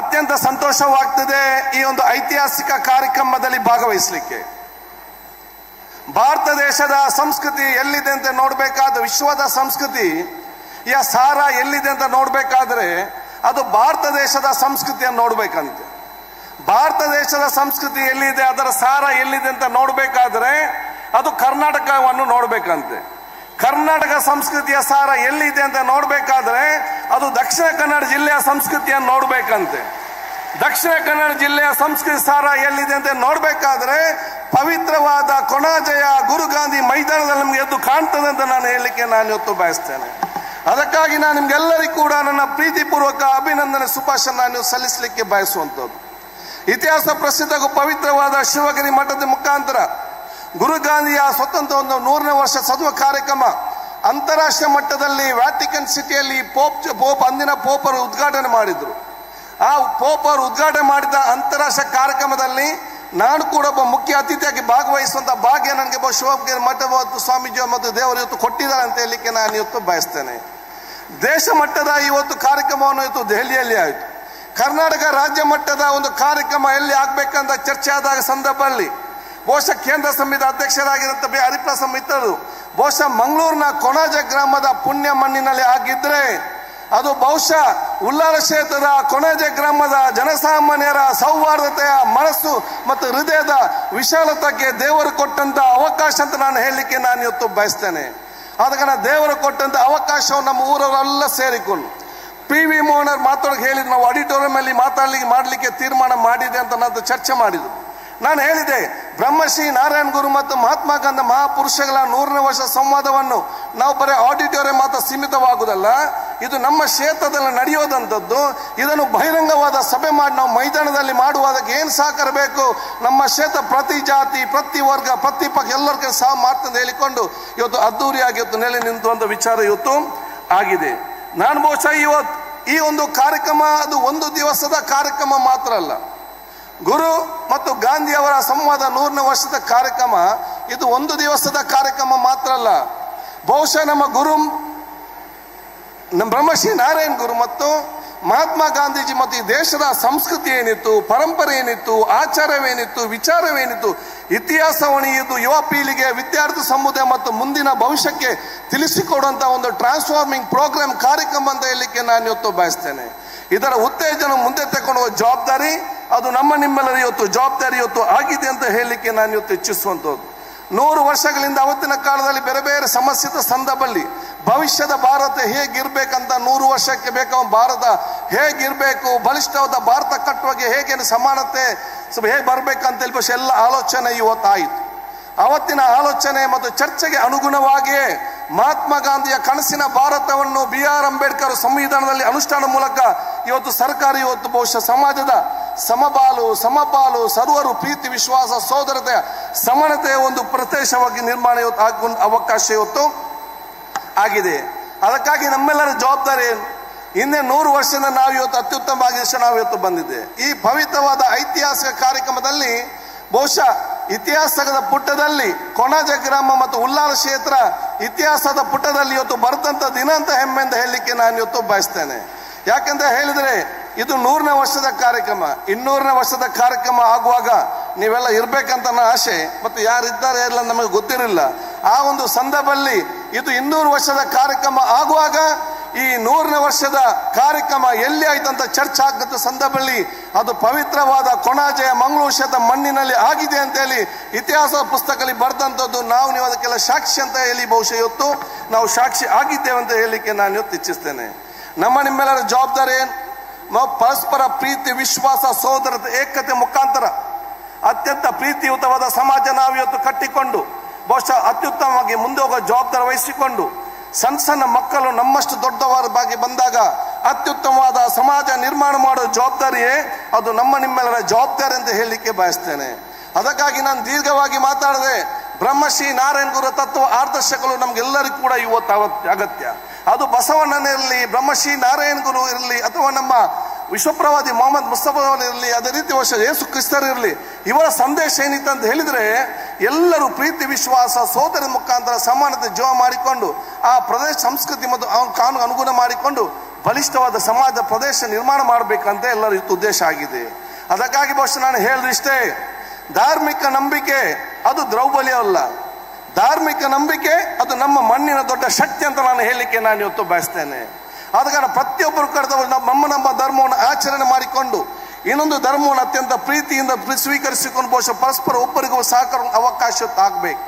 ಅತ್ಯಂತ ಸಂತೋಷವಾಗ್ತದೆ ಈ ಒಂದು ಐತಿಹಾಸಿಕ ಕಾರ್ಯಕ್ರಮದಲ್ಲಿ ಭಾಗವಹಿಸಲಿಕ್ಕೆ. ಭಾರತ ದೇಶದ ಸಂಸ್ಕೃತಿ ಎಲ್ಲಿದೆ ಅಂತ ನೋಡಬೇಕಾದ, ವಿಶ್ವದ ಸಂಸ್ಕೃತಿ, ಯ ಸಾರ ಎಲ್ಲಿದೆ ಅಂತ ನೋಡಬೇಕಾದ್ರೆ ಅದು ಭಾರತ ದೇಶದ ಸಂಸ್ಕೃತಿಯನ್ನು ನೋಡಬೇಕಂತೆ. ಭಾರತ ದೇಶದ ಸಂಸ್ಕೃತಿ ಎಲ್ಲಿದೆ, ಅದರ ಸಾರ ಎಲ್ಲಿದೆ ಅಂತ ನೋಡಬೇಕಾದ್ರೆ ಅದು ಕರ್ನಾಟಕವನ್ನು ನೋಡ್ಬೇಕಂತೆ. ಕರ್ನಾಟಕ ಸಂಸ್ಕೃತಿಯ ಸಾರ ಎಲ್ಲಿದೆ ಅಂತ ನೋಡಬೇಕಾದ್ರೆ ಅದು ದಕ್ಷಿಣ ಕನ್ನಡ ಜಿಲ್ಲೆಯ ಸಂಸ್ಕೃತಿಯನ್ನು ನೋಡಬೇಕಂತೆ. ದಕ್ಷಿಣ ಕನ್ನಡ ಜಿಲ್ಲೆಯ ಸಂಸ್ಕೃತಿ ಸಾರ ಎಲ್ಲಿದೆ ಅಂತ ನೋಡ್ಬೇಕಾದ್ರೆ ಪವಿತ್ರವಾದ ಕೊಣಾಜಯ ಗುರುಗಾಂಧಿ ಮೈದಾನದಲ್ಲಿ ನಮ್ಗೆ ಎದ್ದು ಕಾಣ್ತದೆ ಅಂತ ನಾನು ಹೇಳಲಿಕ್ಕೆ ನಾನು ಇವತ್ತು ಬಯಸ್ತೇನೆ. ಅದಕ್ಕಾಗಿ ನಾನು ನಿಮ್ಗೆಲ್ಲರಿಗೂ ಕೂಡ ನನ್ನ ಪ್ರೀತಿಪೂರ್ವಕ ಅಭಿನಂದನೆ ಸುಭಾಷ ನಾನು ಸಲ್ಲಿಸಲಿಕ್ಕೆ ಬಯಸುವಂಥದ್ದು. ಇತಿಹಾಸ ಪ್ರಸಿದ್ಧ ಪವಿತ್ರವಾದ ಶಿವಗಿರಿ ಮಠದ ಮುಖಾಂತರ ಗುರು ಗಾಂಧಿಯ ಸ್ವತಂತ್ರ ಒಂದು ನೂರನೇ ವರ್ಷ ಸದುವ ಕಾರ್ಯಕ್ರಮ ಅಂತಾರಾಷ್ಟ್ರೀಯ ಮಟ್ಟದಲ್ಲಿ ವ್ಯಾಟಿಕನ್ ಸಿಟಿಯಲ್ಲಿ ಪೋಪ್ ಪೋಪ್ ಅಂದಿನ ಪೋಪರು ಉದ್ಘಾಟನೆ ಮಾಡಿದ್ರು. ಆ ಪೋಪರು ಉದ್ಘಾಟನೆ ಮಾಡಿದ ಅಂತಾರಾಷ್ಟ್ರೀಯ ಕಾರ್ಯಕ್ರಮದಲ್ಲಿ ನಾನು ಕೂಡ ಒಬ್ಬ ಮುಖ್ಯ ಅತಿಥಿಯಾಗಿ ಭಾಗವಹಿಸುವಂಥ ಭಾಗ್ಯ ನನಗೆ ಒಬ್ಬ ಶಿವಗಿರಿ ಮಠ ಮತ್ತು ಸ್ವಾಮೀಜಿ ಮತ್ತು ದೇವರು ಇವತ್ತು ಕೊಟ್ಟಿದ್ದಾರೆ ಅಂತ ಹೇಳಲಿಕ್ಕೆ ನಾನು ಇವತ್ತು ಬಯಸ್ತೇನೆ. ದೇಶ ಮಟ್ಟದ ಇವತ್ತು ಕಾರ್ಯಕ್ರಮವನ್ನು ಇವತ್ತು ದೆಹಲಿಯಲ್ಲಿ ಆಯಿತು. ಕರ್ನಾಟಕ ರಾಜ್ಯ ಮಟ್ಟದ ಒಂದು ಕಾರ್ಯಕ್ರಮ ಎಲ್ಲಿ ಆಗ್ಬೇಕಂತ ಚರ್ಚೆ ಆದಾಗ ಸಂದರ್ಭದಲ್ಲಿ ಬಹುಶಃ ಕೇಂದ್ರ ಸಮಿತಿ ಅಧ್ಯಕ್ಷರಾಗಿರುತ್ತ ಬಿ ಹರಿಪ್ರಸಾದ್ ಮಿತ್ರರು ಬಹುಶಃ ಮಂಗಳೂರಿನ ಕೊಣಾಜ ಗ್ರಾಮದ ಪುಣ್ಯ ಮಣ್ಣಿನಲ್ಲಿ ಆಗಿದ್ರೆ, ಅದು ಬಹುಶಃ ಉಲ್ಲಾರ ಕ್ಷೇತ್ರದ ಕೊಣಾಜ ಗ್ರಾಮದ ಜನಸಾಮಾನ್ಯರ ಸೌಹಾರ್ದತೆಯ ಮನಸ್ಸು ಮತ್ತು ಹೃದಯದ ವಿಶಾಲತೆಗೆ ದೇವರು ಕೊಟ್ಟಂತ ಅವಕಾಶ ಅಂತ ನಾನು ಹೇಳಲಿಕ್ಕೆ ನಾನು ಇವತ್ತು ಬಯಸ್ತೇನೆ. ಆದ ಕಾರಣ ದೇವರು ಕೊಟ್ಟಂತ ಅವಕಾಶವನ್ನು ನಮ್ಮ ಊರವರೆಲ್ಲ ಸೇರಿಕೊಂಡು ಪಿ ವಿ ಮೋಹನರ್ ಮಾತಾಡೋಕೆ ಹೇಳಿದ್ರು ನಾವು ಆಡಿಟೋರಿಯಂ ಅಲ್ಲಿ ಮಾತಾಡಲಿಕ್ಕೆ, ಮಾಡಲಿಕ್ಕೆ ತೀರ್ಮಾನ ಮಾಡಿದೆ ಅಂತ ನಾನು ಚರ್ಚೆ ಮಾಡಿದ್ರು ನಾನು ಹೇಳಿದೆ ಬ್ರಹ್ಮಶ್ರೀ ನಾರಾಯಣ ಗುರು ಮತ್ತು ಮಹಾತ್ಮ ಗಾಂಧಿ ಮಹಾಪುರುಷಗಳ ನೂರನೇ ವರ್ಷ ಸಂವಾದವನ್ನು ನಾವು ಬರೀ ಆಡಿಟೋರಿಯಂ ಮಾತ್ರ ಸೀಮಿತವಾಗುವುದಲ್ಲ, ಇದು ನಮ್ಮ ಕ್ಷೇತ್ರದಲ್ಲಿ ನಡೆಯೋದಂಥದ್ದು ಇದನ್ನು ಬಹಿರಂಗವಾದ ಸಭೆ ಮಾಡಿ ನಾವು ಮೈದಾನದಲ್ಲಿ ಮಾಡುವುದಕ್ಕೆ ಏನು ಸಹಕಾರ ಬೇಕು? ನಮ್ಮ ಕ್ಷೇತ್ರ ಪ್ರತಿ ಜಾತಿ, ಪ್ರತಿ ವರ್ಗ, ಪ್ರತಿ ಪಕ್ಷ ಎಲ್ಲರಿಗೂ ಸಹ ಮಾಡ್ತಂದು ಹೇಳಿಕೊಂಡು ಇವತ್ತು ಅದ್ದೂರಿಯಾಗಿ ಇವತ್ತು ನೆಲೆ ನಿಂತುವಂಥ ವಿಚಾರ ಇವತ್ತು ಆಗಿದೆ. ನಾನು ಬಹುಶಃ ಇವತ್ತು ಈ ಒಂದು ಕಾರ್ಯಕ್ರಮ ಅದು ಒಂದು ದಿವಸದ ಕಾರ್ಯಕ್ರಮ ಮಾತ್ರ ಅಲ್ಲ. ಗುರು ಮತ್ತು ಗಾಂಧಿ ಅವರ ಸಂವಾದ ನೂರನೇ ವರ್ಷದ ಕಾರ್ಯಕ್ರಮ, ಇದು ಒಂದು ದಿವಸದ ಕಾರ್ಯಕ್ರಮ ಮಾತ್ರ ಅಲ್ಲ. ಬಹುಶಃ ನಮ್ಮ ಗುರು, ನಮ್ಮ ಬ್ರಹ್ಮಶ್ರೀ ನಾರಾಯಣ್ ಗುರು ಮತ್ತು ಮಹಾತ್ಮ ಗಾಂಧೀಜಿ ಮತ್ತು ಈ ದೇಶದ ಸಂಸ್ಕೃತಿ ಏನಿತ್ತು, ಪರಂಪರೆ ಏನಿತ್ತು, ಆಚಾರವೇನಿತ್ತು, ವಿಚಾರವೇನಿತ್ತು ಇತಿಹಾಸವನ್ನು ಇದು ಯುವ ಪೀಳಿಗೆ ವಿದ್ಯಾರ್ಥಿ ಸಮುದಾಯ ಮತ್ತು ಮುಂದಿನ ಭವಿಷ್ಯಕ್ಕೆ ತಿಳಿಸಿಕೊಡುವಂತ ಒಂದು ಟ್ರಾನ್ಸ್ಫಾರ್ಮಿಂಗ್ ಪ್ರೋಗ್ರಾಮ್ ಕಾರ್ಯಕ್ರಮ ಅಂತ ಹೇಳಲಿಕ್ಕೆ ನಾನು ಇವತ್ತು ಬಯಸ್ತೇನೆ. ಇದರ ಉತ್ತೇಜನ ಮುಂದೆ ತಗೊಂಡು ಜವಾಬ್ದಾರಿ ಅದು ನಮ್ಮ ನಿಮ್ಮೆಲ್ಲರ ಇವತ್ತು ಜವಾಬ್ದಾರಿ, ಇವತ್ತು ಆಗಿದೆ ಅಂತ ಹೇಳಲಿಕ್ಕೆ ನಾನು ಇವತ್ತು ಇಚ್ಛಿಸುವಂಥದ್ದು. ನೂರು ವರ್ಷಗಳಿಂದ ಅವತ್ತಿನ ಕಾಲದಲ್ಲಿ ಬೇರೆ ಬೇರೆ ಸಮಸ್ಯೆದ ಸಂದರ್ಭದಲ್ಲಿ ಭವಿಷ್ಯದ ಭಾರತ ಹೇಗಿರ್ಬೇಕಂತ ನೂರು ವರ್ಷಕ್ಕೆ ಬೇಕಾದ ಭಾರತ ಹೇಗಿರ್ಬೇಕು, ಬಲಿಷ್ಠವಾದ ಭಾರತ ಕಟ್ಟುವಾಗ ಹೇಗೆ ಸಮಾನತೆ ಹೇಗೆ ಬರಬೇಕಂತ ಹೇಳಿ ಎಲ್ಲ ಆಲೋಚನೆ ಇವತ್ತಾಯಿತು. ಅವತ್ತಿನ ಆಲೋಚನೆ ಮತ್ತು ಚರ್ಚೆಗೆ ಅನುಗುಣವಾಗಿಯೇ ಮಹಾತ್ಮ ಗಾಂಧಿಯ ಕನಸಿನ ಭಾರತವನ್ನು ಬಿ ಆರ್ ಅಂಬೇಡ್ಕರ್ ಸಂವಿಧಾನದಲ್ಲಿ ಅನುಷ್ಠಾನ ಮೂಲಕ ಇವತ್ತು ಸರ್ಕಾರ, ಇವತ್ತು ಬಹುಶಃ ಸಮಾಜದ ಸಮಬಾಲು ಸಮಪಾಲು ಸರ್ವರು, ಪ್ರೀತಿ, ವಿಶ್ವಾಸ, ಸೋದರತೆ, ಸಮಾನತೆಯ ಒಂದು ಪ್ರದೇಶವಾಗಿ ನಿರ್ಮಾಣ ಅವಕಾಶ ಇವತ್ತು ಆಗಿದೆ. ಅದಕ್ಕಾಗಿ ನಮ್ಮೆಲ್ಲರ ಜವಾಬ್ದಾರಿ ಏನು? ಹಿಂದೆ ನೂರು ವರ್ಷದಿಂದ ನಾವು ಇವತ್ತು ಅತ್ಯುತ್ತಮ ಆಗಿದೆ ನಾವು ಇವತ್ತು ಬಂದಿದೆ ಈ ಪವಿತ್ರವಾದ ಐತಿಹಾಸಿಕ ಕಾರ್ಯಕ್ರಮದಲ್ಲಿ ಬಹುಶಃ ಇತಿಹಾಸದ ಪುಟದಲ್ಲಿ ಕೊಣಾಜ ಗ್ರಾಮ ಮತ್ತು ಉಲ್ಲಾಲ ಕ್ಷೇತ್ರ ಇತಿಹಾಸದ ಪುಟದಲ್ಲಿ ಇವತ್ತು ಬರೆದಂತ ದಿನ ಅಂತ ಹೆಮ್ಮೆ ಅಂತ ಹೇಳಲಿಕ್ಕೆ ನಾನು ಇವತ್ತು ಬಯಸ್ತೇನೆ. ಯಾಕಂತ ಹೇಳಿದ್ರೆ ಇದು ನೂರನೇ ವರ್ಷದ ಕಾರ್ಯಕ್ರಮ. ಇನ್ನೂರನೇ ವರ್ಷದ ಕಾರ್ಯಕ್ರಮ ಆಗುವಾಗ ನೀವೆಲ್ಲ ಇರಬೇಕಂತ ನನ್ನ ಆಸೆ. ಮತ್ತು ಯಾರಿದ್ದಾರೆ ಎಲ್ಲ ನಮಗೆ ಗೊತ್ತಿರಲಿಲ್ಲ. ಆ ಒಂದು ಸಂದರ್ಭದಲ್ಲಿ ಇದು ಇನ್ನೂರು ವರ್ಷದ ಕಾರ್ಯಕ್ರಮ ಆಗುವಾಗ ಈ ನೂರನೇ ವರ್ಷದ ಕಾರ್ಯಕ್ರಮ ಎಲ್ಲಿ ಆಯ್ತಂತ ಚರ್ಚೆ ಆಗದ ಸಂದರ್ಭದಲ್ಲಿ ಅದು ಪವಿತ್ರವಾದ ಕೊಣಾಜಯ ಮಂಗಳೂರು ಕ್ಷೇತ್ರ ಮಣ್ಣಿನಲ್ಲಿ ಆಗಿದೆ ಅಂತ ಹೇಳಿ ಇತಿಹಾಸ ಪುಸ್ತಕದಲ್ಲಿ ಬರೆದಂಥದ್ದು ನಾವು ನೀವು ಅದಕ್ಕೆಲ್ಲ ಸಾಕ್ಷಿ ಅಂತ ಹೇಳಿ ಬಹುಶಃ ಇವತ್ತು ನಾವು ಸಾಕ್ಷಿ ಆಗಿದ್ದೇವೆ ಅಂತ ಹೇಳಲಿಕ್ಕೆ ನಾನು ಇವತ್ತು ಇಚ್ಛಿಸ್ತೇನೆ. ನಮ್ಮ ನಿಮ್ಮೆಲ್ಲರ ಜವಾಬ್ದಾರಿ ಏನು? ನಾವು ಪರಸ್ಪರ ಪ್ರೀತಿ, ವಿಶ್ವಾಸ ಸೋದರತೆ ಏಕತೆ ಮುಖಾಂತರ ಅತ್ಯಂತ ಪ್ರೀತಿಯುತವಾದ ಸಮಾಜ ನಾವು ಇವತ್ತು ಕಟ್ಟಿಕೊಂಡು, ಬಹುಶಃ ಅತ್ಯುತ್ತಮವಾಗಿ ಮುಂದೆ ಹೋಗೋ ಜವಾಬ್ದಾರಿ ವಹಿಸಿಕೊಂಡು, ಸಣ್ಣ ಸಣ್ಣ ಮಕ್ಕಳು ನಮ್ಮಷ್ಟು ದೊಡ್ಡವರ ಬಗ್ಗೆ ಬಂದಾಗ ಅತ್ಯುತ್ತಮವಾದ ಸಮಾಜ ನಿರ್ಮಾಣ ಮಾಡೋ ಜವಾಬ್ದಾರಿಯೇ ಅದು ನಮ್ಮ ನಿಮ್ಮೆಲ್ಲರ ಜವಾಬ್ದಾರಿ ಅಂತ ಹೇಳಲಿಕ್ಕೆ ಬಯಸ್ತೇನೆ. ಅದಕ್ಕಾಗಿ ನಾನು ದೀರ್ಘವಾಗಿ ಮಾತಾಡದೆ. ಬ್ರಹ್ಮಶ್ರೀ ನಾರಾಯಣ ಗುರು ತತ್ವ ಆದರ್ಶಗಳು ನಮಗೆಲ್ಲರಿಗೂ ಕೂಡ ಇವತ್ತು ಅಗತ್ಯ. ಅದು ಬಸವಣ್ಣನಿರಲಿ ಬ್ರಹ್ಮಶ್ರೀ ನಾರಾಯಣ ಗುರು ಇರಲಿ ಅಥವಾ ನಮ್ಮ ವಿಶ್ವಪ್ರವಾದಿ ಮೊಹಮ್ಮದ್ ಇರಲಿ ಅದೇ ರೀತಿ ವರ್ಷ ಯೇಸು ಕ್ರಿಸ್ತರಿರಲಿ ಇವರ ಸಂದೇಶ ಏನಿತ್ತು ಅಂತ ಹೇಳಿದ್ರೆ, ಎಲ್ಲರೂ ಪ್ರೀತಿ, ವಿಶ್ವಾಸ, ಸೋದರ ಮುಖಾಂತರ ಸಮಾನತೆ ಜೀವ ಮಾಡಿಕೊಂಡು, ಆ ಪ್ರದೇಶ ಸಂಸ್ಕೃತಿ ಮತ್ತು ಕಾನೂನು ಅನುಗುಣ ಮಾಡಿಕೊಂಡು, ಬಲಿಷ್ಠವಾದ ಸಮಾಜ ಪ್ರದೇಶ ನಿರ್ಮಾಣ ಮಾಡಬೇಕಂತ ಎಲ್ಲರ ಉದ್ದೇಶ ಆಗಿದೆ. ಅದಕ್ಕಾಗಿ ಬಹುಶಃ ನಾನು ಹೇಳಿದಿಷ್ಟೇ ಧಾರ್ಮಿಕ ನಂಬಿಕೆ ಅದು ದ್ರೌಬಲ್ಯವಲ್ಲ ಧಾರ್ಮಿಕ ನಂಬಿಕೆ ಅದು ನಮ್ಮ ಮಣ್ಣಿನ ದೊಡ್ಡ ಶಕ್ತಿ ಅಂತ ನಾನು ಹೇಳಲಿಕ್ಕೆ ನಾನು ಇವತ್ತು ಬಯಸ್ತೇನೆ. ಆದ ಪ್ರತಿಯೊಬ್ಬರು ಕರೆದವರು ನಮ್ಮ ನಮ್ಮ ಧರ್ಮವನ್ನು ಆಚರಣೆ ಮಾಡಿಕೊಂಡು ಇನ್ನೊಂದು ಧರ್ಮವನ್ನು ಅತ್ಯಂತ ಪ್ರೀತಿಯಿಂದ ಸ್ವೀಕರಿಸಿಕೊಂಡು ಬಹುಶಃ ಪರಸ್ಪರ ಒಬ್ಬರಿಗೂ ಸಹಕಾರ ಅವಕಾಶ ಆಗಬೇಕು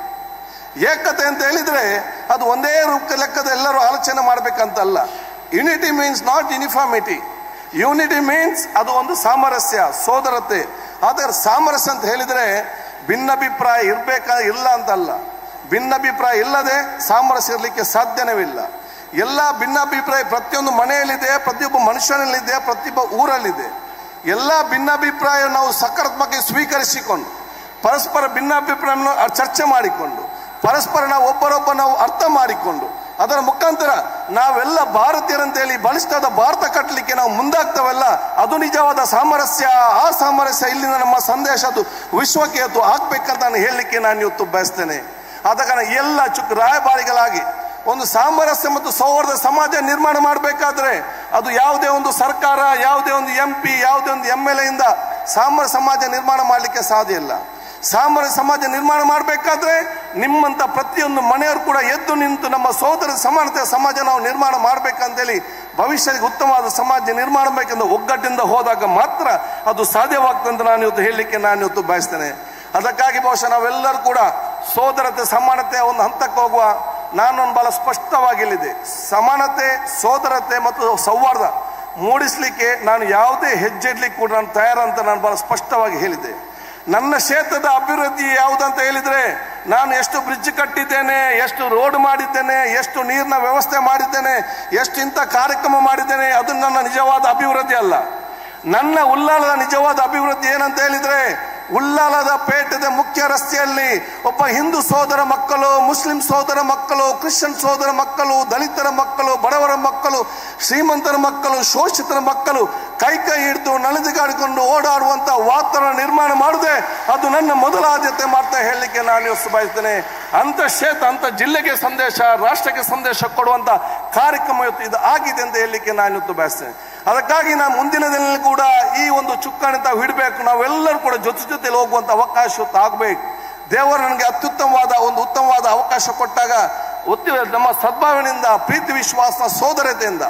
ಏಕತೆ ಅಂತ ಹೇಳಿದ್ರೆ ಅದು ಒಂದೇ ರೂಪ ಲೆಕ್ಕದ ಎಲ್ಲರೂ ಆಲೋಚನೆ ಮಾಡಬೇಕಂತಲ್ಲ. Unity means not uniformity unity means ಅದು ಒಂದು ಸಾಮರಸ್ಯ, ಸೋದರತೆ. ಆದರೆ ಸಾಮರಸ್ಯ ಅಂತ ಹೇಳಿದ್ರೆ ಭಿನ್ನಾಭಿಪ್ರಾಯ ಇರಬೇಕಾ ಇಲ್ಲ ಅಂತಲ್ಲ. ಭಿನ್ನಾಭಿಪ್ರಾಯ ಇಲ್ಲದೆ ಸಾಮರಸ್ಯ ಇರಲಿಕ್ಕೆ ಸಾಧ್ಯನೇ ಇಲ್ಲ. ಎಲ್ಲ ಭಿನ್ನಾಭಿಪ್ರಾಯ ಪ್ರತಿಯೊಂದು ಮನೆಯಲ್ಲಿದೆ, ಪ್ರತಿಯೊಬ್ಬ ಮನುಷ್ಯನಲ್ಲಿದೆ, ಪ್ರತಿಯೊಬ್ಬ ಊರಲ್ಲಿದೆ. ಎಲ್ಲ ಭಿನ್ನಾಭಿಪ್ರಾಯ ನಾವು ಸಕಾರಾತ್ಮಕ ಸ್ವೀಕರಿಸಿಕೊಂಡು, ಪರಸ್ಪರ ಭಿನ್ನಾಭಿಪ್ರಾಯವನ್ನು ಚರ್ಚೆ ಮಾಡಿಕೊಂಡು, ಪರಸ್ಪರ ನಾವು ಒಬ್ಬರೊಬ್ಬ ನಾವು ಅರ್ಥ ಮಾಡಿಕೊಂಡು, ಅದರ ಮುಖಾಂತರ ನಾವೆಲ್ಲ ಭಾರತೀಯರಂತೇಳಿ ಬಲಿಷ್ಠದ ಭಾರತ ಕಟ್ಟಲಿಕ್ಕೆ ನಾವು ಮುಂದಾಗ್ತವಲ್ಲ, ಅದು ನಿಜವಾದ ಸಾಮರಸ್ಯ, ಆ ಸಾಮರಸ್ಯ ಇಲ್ಲಿನ ನಮ್ಮ ಸಂದೇಶ ಅದು ವಿಶ್ವಕ್ಕೆ ಅದು ಆಗ್ಬೇಕಂತ ನಾನು ಹೇಳಲಿಕ್ಕೆ ನಾನು ಇವತ್ತು ಬಯಸ್ತೇನೆ. ಆದ ಕಾರಣ ಎಲ್ಲ ಚುಕ್ ರಾಯಭಾರಿಗಳಾಗಿ ಒಂದು ಸಾಮರಸ್ಯ ಮತ್ತು ಸೌಹಾರ್ದ ಸಮಾಜ ನಿರ್ಮಾಣ ಮಾಡಬೇಕಾದ್ರೆ ಅದು ಯಾವುದೇ ಒಂದು ಸರ್ಕಾರ, ಯಾವುದೇ ಒಂದು ಎಂ ಪಿ ಯಾವುದೇ ಒಂದು ಎಂ ಎಲ್ ಎಯಿಂದ ಸಾಮರ ಸಮಾಜ ನಿರ್ಮಾಣ ಮಾಡಲಿಕ್ಕೆ ಸಾಧ್ಯ ಇಲ್ಲ. ಸಾಮರ ಸಮಾಜ ನಿರ್ಮಾಣ ಮಾಡಬೇಕಾದ್ರೆ ನಿಮ್ಮಂತ ಪ್ರತಿಯೊಂದು ಮನೆಯವರು ಕೂಡ ಎದ್ದು ನಿಂತು ನಮ್ಮ ಸೋದರ ಸಮಾನತೆಯ ಸಮಾಜ ನಾವು ನಿರ್ಮಾಣ ಮಾಡ್ಬೇಕಂತೇಳಿ ಭವಿಷ್ಯಕ್ಕೆ ಉತ್ತಮವಾದ ಸಮಾಜ ನಿರ್ಮಾಣ ಬೇಕೆಂದು ಒಗ್ಗಟ್ಟಿಂದ ಹೋದಾಗ ಮಾತ್ರ ಅದು ಸಾಧ್ಯವಾಗ್ತದೆ ಅಂತ ನಾನು ಇವತ್ತು ಹೇಳಲಿಕ್ಕೆ ನಾನು ಇವತ್ತು ಬಯಸ್ತೇನೆ. ಅದಕ್ಕಾಗಿ ಬಹುಶಃ ನಾವೆಲ್ಲರೂ ಕೂಡ ಸೋದರತೆ ಸಮಾನತೆ ಒಂದು ಹಂತಕ್ಕೆ ಹೋಗುವ ನಾನೊಂದು ಬಹಳ ಸ್ಪಷ್ಟವಾಗಿ ಹೇಳಿದೆ ಸಮಾನತೆ, ಸೋದರತೆ ಮತ್ತು ಸೌಹಾರ್ದ ಮೂಡಿಸಲಿಕ್ಕೆ ನಾನು ಯಾವುದೇ ಹೆಜ್ಜೆ ಇಡ್ಲಿಕ್ಕೆ ಕೂಡ ನಾನು ತಯಾರಂತ ನಾನು ಬಹಳ ಸ್ಪಷ್ಟವಾಗಿ ಹೇಳಿದೆ. ನನ್ನ ಕ್ಷೇತ್ರದ ಅಭಿವೃದ್ಧಿ ಯಾವುದಂತ ಹೇಳಿದ್ರೆ, ನಾನು ಎಷ್ಟು ಬ್ರಿಡ್ಜ್ ಕಟ್ಟಿದ್ದೇನೆ, ಎಷ್ಟು ರೋಡ್ ಮಾಡಿದ್ದೇನೆ, ಎಷ್ಟು ನೀರಿನ ವ್ಯವಸ್ಥೆ ಮಾಡಿದ್ದೇನೆ, ಎಷ್ಟು ಇಂಥ ಕಾರ್ಯಕ್ರಮ ಮಾಡಿದ್ದೇನೆ, ಅದು ನನ್ನ ನಿಜವಾದ ಅಭಿವೃದ್ಧಿ ಅಲ್ಲ. ನನ್ನ ಉಲ್ಲಾಳದ ನಿಜವಾದ ಅಭಿವೃದ್ಧಿ ಏನಂತ ಹೇಳಿದ್ರೆ ಉಲ್ಲಾಲದ ಪೇಟದ ಮುಖ್ಯ ರಸ್ತೆಯಲ್ಲಿ ಒಬ್ಬ ಹಿಂದೂ ಸೋದರ ಮಕ್ಕಳು, ಮುಸ್ಲಿಂ ಸೋದರ ಮಕ್ಕಳು, ಕ್ರಿಶ್ಚಿಯನ್ ಸೋದರ ಮಕ್ಕಳು, ದಲಿತರ ಮಕ್ಕಳು, ಬಡವರ ಮಕ್ಕಳು, ಶ್ರೀಮಂತರ ಮಕ್ಕಳು, ಶೋಷಿತರ ಮಕ್ಕಳು ಕೈ ಕೈ ಹಿಡಿದು ನಡೆದುಗಾಡಿಕೊಂಡು ಓಡಾಡುವಂತ ವಾತಾವರಣ ನಿರ್ಮಾಣ ಮಾಡದೆ, ಅದು ನನ್ನ ಮೊದಲ ಆದ್ಯತೆ ಮಾಡ್ತಾ ಹೇಳಲಿಕ್ಕೆ ನಾನು ಇವತ್ತು ಬಯಸ್ತೇನೆ ಅಂತ ಕ್ಷೇತ್ರ ಅಂತ ಜಿಲ್ಲೆಗೆ ಸಂದೇಶ, ರಾಷ್ಟ್ರಕ್ಕೆ ಸಂದೇಶ ಕೊಡುವಂತ ಕಾರ್ಯಕ್ರಮ ಇವತ್ತು ಇದು ಆಗಿದೆ ಅಂತ ಹೇಳಲಿಕ್ಕೆ ನಾನು ಇವತ್ತು ಬಯಸ್ತೇನೆ ಅದಕ್ಕಾಗಿ ನಾನು ಮುಂದಿನ ದಿನದಲ್ಲಿ ಕೂಡ ಈ ಒಂದು ಚುಕ್ಕಾಣಿ ತಾವು ಹಿಡಬೇಕು, ನಾವೆಲ್ಲರೂ ಕೂಡ ಜೊತೆ ಜೊತೆಲಿ ಹೋಗುವಂತ ಅವಕಾಶ ಆಗಬೇಕು. ದೇವರು ನನಗೆ ಅತ್ಯುತ್ತಮವಾದ ಒಂದು ಉತ್ತಮವಾದ ಅವಕಾಶ ಕೊಟ್ಟಾಗ ನಮ್ಮ ಸದ್ಭಾವನೆಯಿಂದ, ಪ್ರೀತಿ ವಿಶ್ವಾಸ, ಸೋದರತೆಯಿಂದ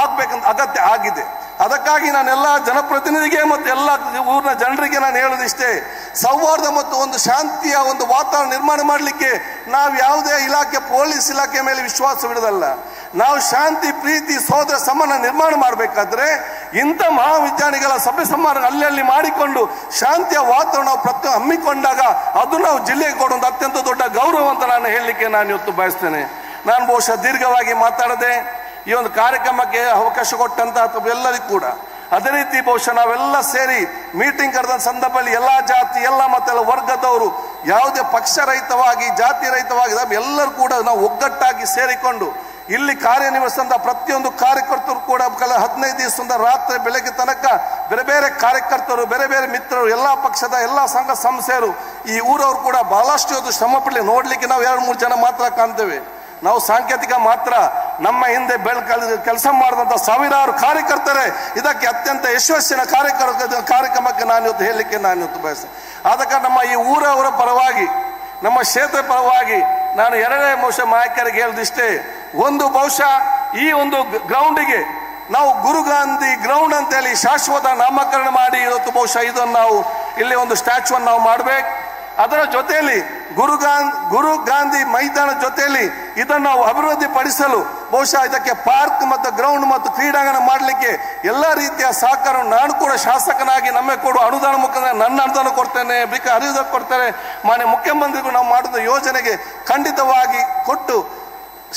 ಆಗ್ಬೇಕಂತ ಅಗತ್ಯ ಆಗಿದೆ. ಅದಕ್ಕಾಗಿ ನಾನೆಲ್ಲ ಜನಪ್ರತಿನಿಧಿಗೆ ಮತ್ತು ಎಲ್ಲ ಊರಿನ ಜನರಿಗೆ ನಾನು ಹೇಳೋದಿಷ್ಟೇ ಸೌಹಾರ್ದ ಮತ್ತು ಒಂದು ಶಾಂತಿಯ ಒಂದು ವಾತಾವರಣ ನಿರ್ಮಾಣ ಮಾಡಲಿಕ್ಕೆ ನಾವು ಯಾವುದೇ ಇಲಾಖೆ, ಪೊಲೀಸ್ ಇಲಾಖೆ ಮೇಲೆ ವಿಶ್ವಾಸವಿಡೋದಲ್ಲ ನಾವು ಶಾಂತಿ, ಪ್ರೀತಿ ಸೋದರ ಸಮಾನ ನಿರ್ಮಾಣ ಮಾಡಬೇಕಾದ್ರೆ ಇಂಥ ಮಹಾವಿಜ್ಞಾನಿಗಳ ಸಭೆ ಸಮಾರಂಭ ಅಲ್ಲಿ ಅಲ್ಲಿ ಮಾಡಿಕೊಂಡು ಶಾಂತಿಯ ವಾತಾವರಣ ಪ್ರತಿ ಹಮ್ಮಿಕೊಂಡಾಗ ಅದು ನಾವು ಜಿಲ್ಲೆಗೆ ಕೊಡುವಂಥ ಅತ್ಯಂತ ದೊಡ್ಡ ಗೌರವ ಅಂತ ನಾನು ಹೇಳಲಿಕ್ಕೆ ನಾನು ಇವತ್ತು ಬಯಸ್ತೇನೆ. ನಾನು ಬಹುಶಃ ದೀರ್ಘವಾಗಿ ಮಾತಾಡದೆ ಈ ಒಂದು ಕಾರ್ಯಕ್ರಮಕ್ಕೆ ಅವಕಾಶ ಕೊಟ್ಟಂತ ಎಲ್ಲರಿಗೂ ಕೂಡ. ಅದೇ ರೀತಿ ಬಹುಶಃ ನಾವೆಲ್ಲ ಸೇರಿ ಮೀಟಿಂಗ್ ಕರೆದ ಸಂದರ್ಭದಲ್ಲಿ ಎಲ್ಲ ಜಾತಿ, ಎಲ್ಲ ಮತ್ತೆಲ್ಲ ವರ್ಗದವರು ಯಾವುದೇ ಪಕ್ಷ ರಹಿತವಾಗಿ, ಜಾತಿ ರಹಿತವಾಗಿ ಎಲ್ಲರೂ ಕೂಡ ನಾವು ಒಗ್ಗಟ್ಟಾಗಿ ಸೇರಿಕೊಂಡು ಇಲ್ಲಿ ಕಾರ್ಯನಿರ್ವಹಿಸಿದಂತ ಪ್ರತಿಯೊಂದು ಕಾರ್ಯಕರ್ತರು ಕೂಡ ಕಳೆದ ಹದಿನೈದು ದಿವಸದಿಂದ ರಾತ್ರಿ ಬೆಳಗ್ಗೆ ತನಕ ಬೇರೆ ಬೇರೆ ಕಾರ್ಯಕರ್ತರು, ಬೇರೆ ಬೇರೆ ಮಿತ್ರರು, ಎಲ್ಲ ಪಕ್ಷದ ಎಲ್ಲ ಸಂಘ ಸಂಸ್ಥೆಯರು ಈ ಊರವರು ಕೂಡ ಬಹಳಷ್ಟು ಅದು ಶ್ರಮ ಪಡಲಿ ನೋಡ್ಲಿಕ್ಕೆ ನಾವು ಎರಡು, ಮೂರು ಜನ ಮಾತ್ರ ಕಾಣ್ತೇವೆ. ನಾವು ಸಾಂಕೇತಿಕ ಮಾತ್ರ ನಮ್ಮ ಹಿಂದೆ ಬೆಳ್ ಕೆಲಸ ಮಾಡಿದಂತ ಸಾವಿರಾರು ಕಾರ್ಯಕರ್ತರೆ, ಇದಕ್ಕೆ ಅತ್ಯಂತ ಯಶಸ್ಸಿನ ಕಾರ್ಯಕರ್ ಕಾರ್ಯಕ್ರಮಕ್ಕೆ ನಾನು ಇವತ್ತು ಹೇಳಲಿಕ್ಕೆ ನಾನು ಇವತ್ತು ಬಯಸ್ತೇನೆ. ಅದಕ್ಕೆ ನಮ್ಮ ಈ ಊರವರ ಪರವಾಗಿ, ನಮ್ಮ ಕ್ಷೇತ್ರ ಪರವಾಗಿ ನಾನು ಎರಡನೇ ಬಹುಶಃ ನಾಯಕರಿಗೆ ಹೇಳಿದಿಷ್ಟೇ ಒಂದು ಬಹುಶಃ ಈ ಒಂದು ಗ್ರೌಂಡಿಗೆ ನಾವು ಗುರು ಗಾಂಧಿ ಗ್ರೌಂಡ್ ಅಂತೇಳಿ ಶಾಶ್ವತ ನಾಮಕರಣ ಮಾಡಿ ಇವತ್ತು ಬಹುಶಃ ಇದನ್ನು ನಾವು ಇಲ್ಲಿ ಒಂದು ಸ್ಟ್ಯಾಚುವನ್ನು ನಾವು ಮಾಡಬೇಕು. ಅದರ ಜೊತೆಯಲ್ಲಿ ಗುರು ಗಾಂಧಿ ಗುರು ಗಾಂಧಿ ಮೈದಾನ ಜೊತೆಯಲ್ಲಿ ಇದನ್ನು ನಾವು ಅಭಿವೃದ್ಧಿ ಪಡಿಸಲು ಬಹುಶಃ ಇದಕ್ಕೆ ಪಾರ್ಕ್ ಮತ್ತು ಗ್ರೌಂಡ್ ಮತ್ತು ಕ್ರೀಡಾಂಗಣ ಮಾಡಲಿಕ್ಕೆ ಎಲ್ಲ ರೀತಿಯ ಸಹಕಾರ ನಾನು ಕೂಡ ಶಾಸಕನಾಗಿ ನಮಗೆ ಕೊಡುವ ಅನುದಾನ ಮುಖಾಂತರ ನನ್ನ ಅನುದಾನ ಕೊಡ್ತೇನೆ ಬಿಕ ಹರಿದ ಕೊಡ್ತೇನೆ. ಮಾನ್ಯ ಮುಖ್ಯಮಂತ್ರಿಗಳು ನಾವು ಮಾಡಿದ ಯೋಜನೆಗೆ ಖಂಡಿತವಾಗಿ ಕೊಟ್ಟು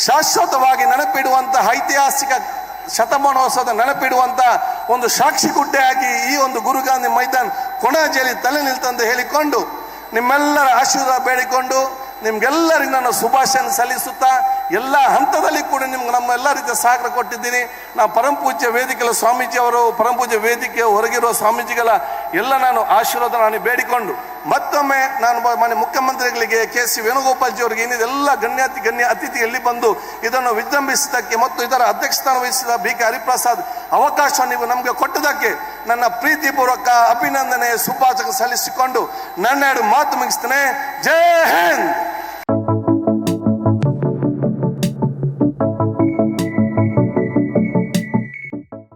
ಶಾಶ್ವತವಾಗಿ ನೆನಪಿಡುವಂತಹ ಐತಿಹಾಸಿಕ ಶತಮಾನೋತ್ಸವದ ನೆನಪಿಡುವಂತ ಒಂದು ಸಾಕ್ಷಿ ಗುಡ್ಡೆಯಾಗಿ ಈ ಒಂದು ಗುರುಗಾಂಧಿ ಮೈದಾನ ಕೊಣಾಜಿಯಲ್ಲಿ ತಲೆ ನಿಲ್ತಂದು ಹೇಳಿಕೊಂಡು ನಿಮ್ಮೆಲ್ಲರ ಆಶೀರ್ವಾದ ಬೇಡಿಕೊಂಡು ನಿಮ್ಗೆಲ್ಲರಿಗೂ ನಾನು ಶುಭಾಶಯ ಸಲ್ಲಿಸುತ್ತಾ ಎಲ್ಲ ಹಂತದಲ್ಲಿ ಕೂಡ ನಿಮ್ಗೆ ನಮ್ಮ ಎಲ್ಲ ರೀತಿಯ ಸಹಕಾರ ಕೊಟ್ಟಿದ್ದೀನಿ. ನಾವು ಪರಮ ಪೂಜ್ಯ ವೇದಿಕೆಯ ಸ್ವಾಮೀಜಿ ಅವರು, ಪರಮ ಪೂಜ್ಯ ವೇದಿಕೆ ಹೊರಗಿರುವ ಸ್ವಾಮೀಜಿಗಳ ಎಲ್ಲ ನಾನು ಆಶೀರ್ವಾದ ನಾನು ಬೇಡಿಕೊಂಡು, ಮತ್ತೊಮ್ಮೆ ನಾನು ಮನೆ ಮುಖ್ಯಮಂತ್ರಿಗಳಿಗೆ ಕೆ ಸಿ ವೇಣುಗೋಪಾಲ್ಜಿ ಅವರಿಗೆ ಇನ್ನಿದೆಲ್ಲ ಗಣ್ಯಾತಿ ಗಣ್ಯ ಅತಿಥಿಯಲ್ಲಿ ಬಂದು ಇದನ್ನು ವಿಜೃಂಭಿಸಿದ್ದಕ್ಕೆ ಮತ್ತು ಇದರ ಅಧ್ಯಕ್ಷಸ್ಥಾನ ವಹಿಸಿದ ಬಿ ಕೆ ಹರಿಪ್ರಸಾದ್ ಅವಕಾಶ ನೀವು ನಮಗೆ ಕೊಟ್ಟದಕ್ಕೆ ನನ್ನ ಪ್ರೀತಿಪೂರ್ವಕ ಅಭಿನಂದನೆ ಸುಭಾಷಕ ಸಲ್ಲಿಸಿಕೊಂಡು ನನ್ನ ಎರಡು ಮಾತು ಮುಗಿಸ್ತೇನೆ. ಜೈ ಹಿಂದ್!